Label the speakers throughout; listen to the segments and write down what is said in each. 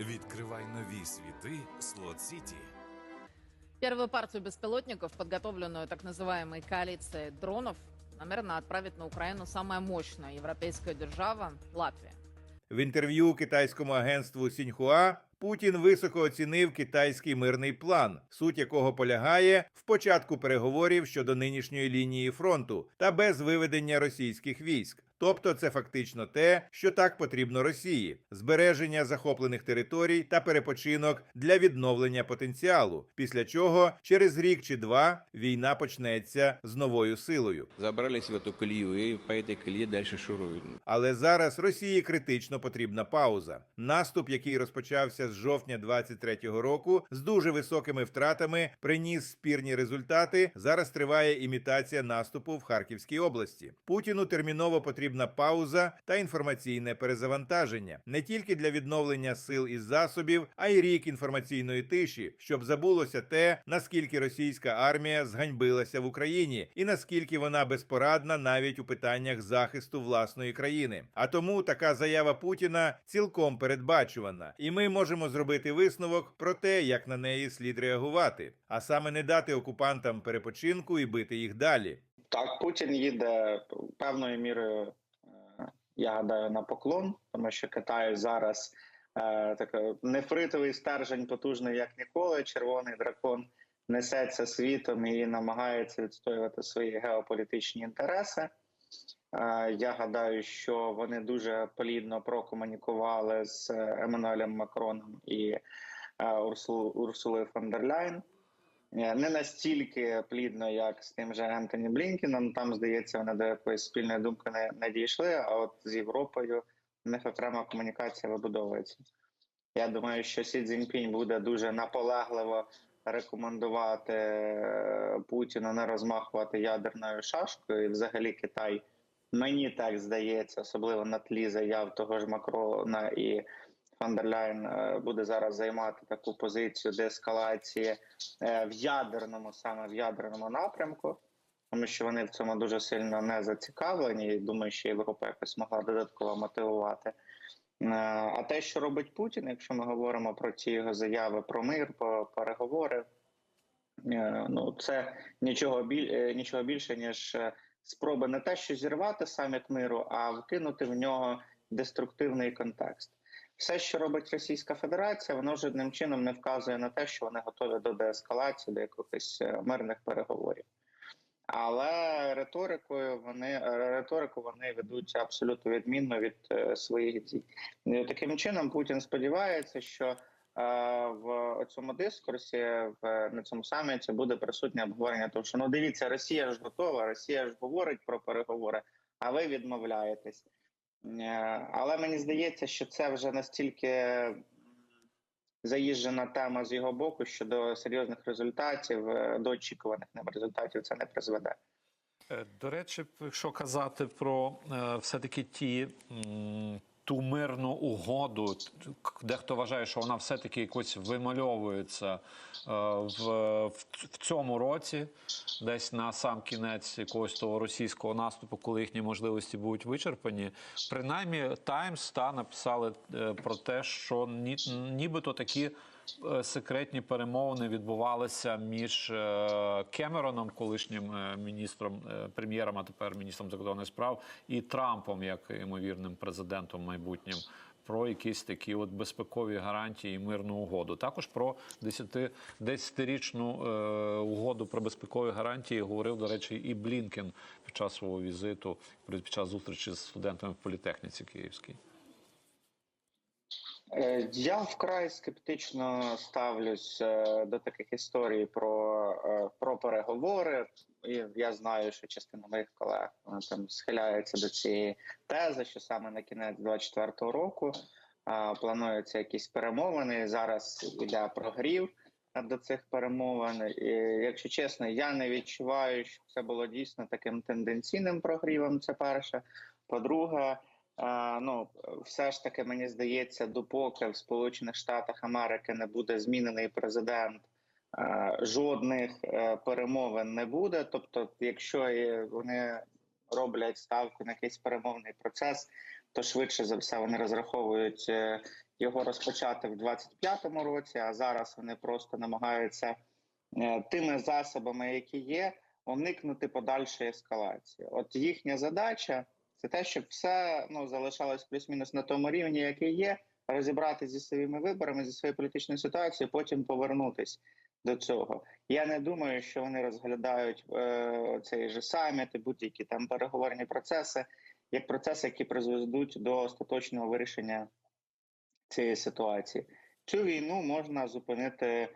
Speaker 1: Відкривай нові світи Слот Сіті.
Speaker 2: Первую партию беспилотников, подготовленную так называемой коалицией дронов, намерена отправить на Украину самая мощная европейская держава – Латвия.
Speaker 3: В інтерв'ю китайському агентству Сіньхуа Путін високо оцінив китайський мирний план, суть якого полягає в початку переговорів щодо нинішньої лінії фронту та без виведення російських військ. Тобто, це фактично те, що так потрібно Росії: збереження захоплених територій та перепочинок для відновлення потенціалу. Після чого через рік чи два війна почнеться з новою силою.
Speaker 4: Забрались в эту колею и по этой колее дальше шуруют.
Speaker 3: Але зараз Росії критично потрібна пауза. Наступ, який розпочався з жовтня 23-го року, з дуже високими втратами, приніс спірні результати. Зараз триває імітація наступу в Харківській області. Путіну терміново потрібна пауза та інформаційне перезавантаження не тільки для відновлення сил і засобів, а й рік інформаційної тиші, щоб забулося те, наскільки російська армія зганьбилася в Україні, і наскільки вона безпорадна навіть у питаннях захисту власної країни. А тому така заява Путіна цілком передбачувана, і ми можемо зробити висновок про те, як на неї слід реагувати, а саме не дати окупантам перепочинку і бити їх далі.
Speaker 5: Так, Путін їде певною мірою, я гадаю, на поклон, тому що Китай зараз е, такий нефритовий стержень, потужний як ніколи. Червоний дракон несеться світом і намагається відстоювати свої геополітичні інтереси. Е, я гадаю, що вони дуже плідно прокомунікували з Еммануелем Макроном і е, Урсу- Урсулою фон дер Ляйн. Е, Не настільки плідно, як з тим же Ентоні Блінкіном. Там, здається, вони до якоїсь спільної думки не, не дійшли. А от з Європою в них окрема комунікація вибудовується. Я думаю, що Сі Цзіньпінь буде дуже наполегливо рекомендувати е, Путіну не розмахувати ядерною шашкою. І взагалі Китай, мені так здається, особливо на тлі заяв того ж Макрона і Фон дер Ляйн е, буде зараз займати таку позицію деескалації е, в ядерному, саме в ядерному напрямку, тому що вони в цьому дуже сильно не зацікавлені. і Думаю, що Європа якось могла додатково мотивувати. Е, А те, що робить Путін, якщо ми говоримо про ті його заяви про мир, про переговори, ну це нічого біль, нічого більше, ніж спроба не те, що зірвати саміт миру, а вкинути в нього деструктивний контекст. Все, що робить Російська Федерація, воно жодним чином не вказує на те, що вони готові до деескалації, до якихось е, мирних переговорів. Але риторикою вони е, риторику вони ведуть абсолютно відмінно від е, своїх дій. Таким чином Путін сподівається, що в цьому дискурсі в на цьому саміті буде присутнє обговорення. Тому що ну дивіться, Росія ж готова, Росія ж говорить про переговори, а ви відмовляєтесь. Е, Але мені здається, що це вже настільки заїжджена тема з його боку, що до серйозних результатів, е, до очікуваних ним результатів це не призведе.
Speaker 6: Е, До речі, якщо казати про все-таки ті ту мирну угоду, дехто вважає, що вона все-таки якось вимальовується е, в, в, цьому році, десь на сам кінець якогось того російського наступу, коли їхні можливості будуть вичерпані. Принаймні, Таймс та написали е, про те, що ні, нібито такі секретні перемовини відбувалися між е, Кемероном, колишнім е, міністром е, прем'єром, а тепер міністром закордонних справ, і Трампом, як ймовірним президентом майбутнім. Про якісь такі от безпекові гарантії і мирну угоду. Також про 10 10-річну е, угоду про безпекові гарантії говорив, до речі, і Блінкен під час свого візиту, під час зустрічі з студентами в політехніці Київській.
Speaker 5: Е, Я вкрай скептично ставлюсь е, до таких історій про, е, про переговори. І я знаю, що частина моїх колег там схиляється до цієї тези, що саме на кінець 24-го року плануються якісь перемовини. Зараз іде прогрів до цих перемовин. І, якщо чесно, я не відчуваю, що це було дійсно таким тенденційним прогрівом. Це перше. По-друге, ну все ж таки мені здається, допоки в Сполучених Штатах Америки не буде змінений президент, жодних е, перемовин не буде. Тобто, якщо вони роблять ставку на якийсь перемовний процес, то швидше за все вони розраховують е, його розпочати в 25-му році. А зараз вони просто намагаються е, тими засобами, які є, уникнути подальшої ескалації. От їхня задача це те, щоб все ну залишалось плюс-мінус на тому рівні, який є, розібратися зі своїми виборами, зі своєю політичною ситуацією, потім повернутись до цього. Я не думаю, що вони розглядають е, цей же саміт і будь-які там переговорні процеси як процеси, які призведуть до остаточного вирішення цієї ситуації. Цю війну можна зупинити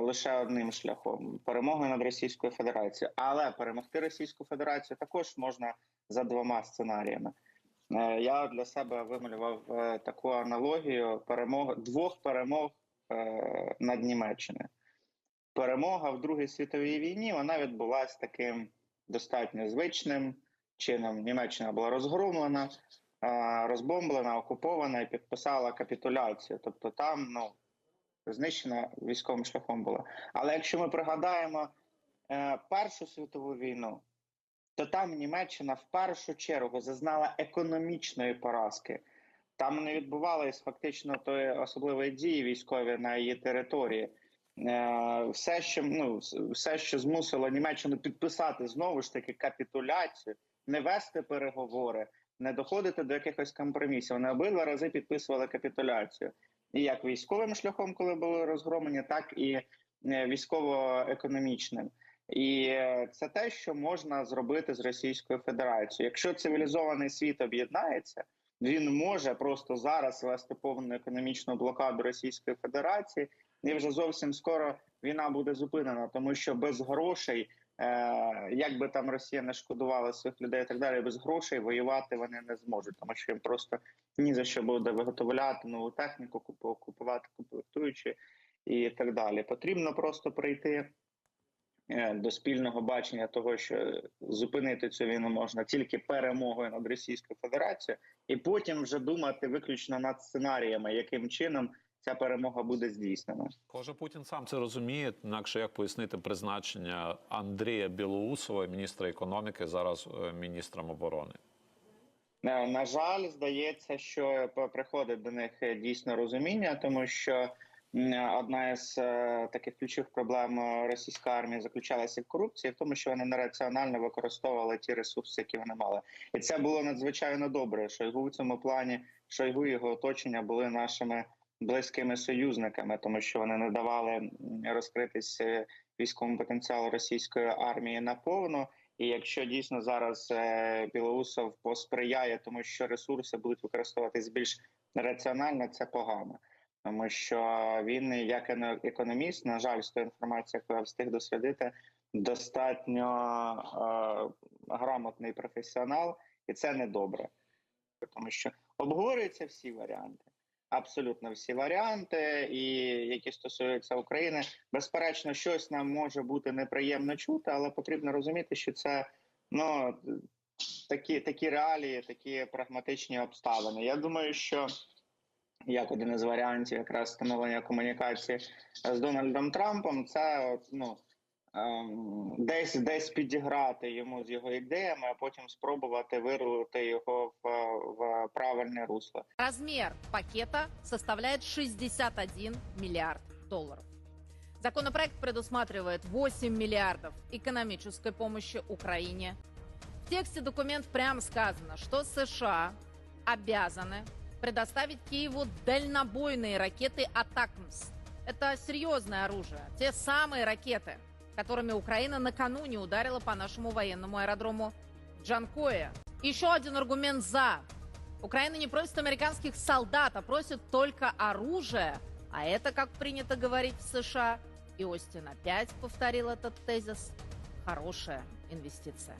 Speaker 5: лише одним шляхом перемоги над Російською Федерацією. Але перемогти Російську Федерацію також можна за двома сценаріями. Е, я для себе вималював е, таку аналогію перемог двох перемог е, над Німеччиною. Перемога в Другій світовій війні вона відбулася таким достатньо звичним чином. Німеччина була розгромлена, е, розбомблена, окупована і підписала капітуляцію. Тобто там ну, знищена військовим шляхом була. Але якщо ми пригадаємо е, Першу світову війну, то там Німеччина в першу чергу зазнала економічної поразки. Там не відбувалось фактично тої особливої дії військові на її території. Е, Все, що ну все, що змусило Німеччину підписати знову ж таки капітуляцію, не вести переговори, не доходити до якихось компромісів. Вони обидва рази підписували капітуляцію, і як військовим шляхом, коли були розгромлені, так і е, військово-економічним. І е, це те, що можна зробити з Російською Федерацією. Якщо цивілізований світ об'єднається, він може просто зараз вести повну економічну блокаду Російської Федерації, і вже зовсім скоро війна буде зупинена, тому що без грошей, як би там Росія не шкодувала своїх людей, і так далі, без грошей воювати вони не зможуть, тому що їм просто ні за що буде виготовляти нову техніку, купу- купувати комплектуючі і так далі. Потрібно просто прийти е, до спільного бачення того, що зупинити цю війну можна тільки перемогою над Російською Федерацією, і потім вже думати виключно над сценаріями, яким чином ця перемога буде здійснена.
Speaker 6: Схоже, Путін сам це розуміє. Інакше як пояснити призначення Андрія Білоусова, міністра економіки, зараз е, міністром оборони.
Speaker 5: Е, На жаль, здається, що приходить до них е, дійсно розуміння, тому що одна із таких ключових проблем російської армії заключалася в корупції, в тому, що вони нераціонально використовували ті ресурси, які вони мали, і це було надзвичайно добре. Шойгу в цьому плані Шойгу і його оточення були нашими близькими союзниками, тому що вони не давали м, розкритись е, військовому потенціалу російської армії наповну. І якщо дійсно зараз е, Білоусов посприяє, тому що ресурси будуть використовуватись більш раціонально, це погано. Тому що він, як економіст, на жаль, з тої інформації, яку я встиг дослідити, достатньо е, грамотний професіонал, і це не добре. Тому що обговорюються всі варіанти, абсолютно всі варіанти, і які стосуються України. Безперечно, щось нам може бути неприємно чути, але потрібно розуміти, що це ну такі, такі реалії, такі прагматичні обставини. Я думаю, що як один із варіантів якраз встановлення комунікації з Дональдом Трампом, це ну. ем, Десь десь підіграти йому з його ідеями, а потім спробувати вирулити його в, в правильне русло.
Speaker 2: Размер пакета составляет 61 миллиард долларов. Законопроект предусматривает 8 миллиардов экономической помощи Украине. В тексте документ прямо сказано, что США обязаны предоставить Киеву дальнобойные ракеты «Атакмс». Это серьезное оружие. Те самые ракеты, которыми Украина накануне ударила по нашему военному аэродрому Джанкоя. Еще один аргумент «за». Украина не просит американских солдат, а просит только оружие. А это, как принято говорить в США, и Остин опять повторил этот тезис, хорошая инвестиция.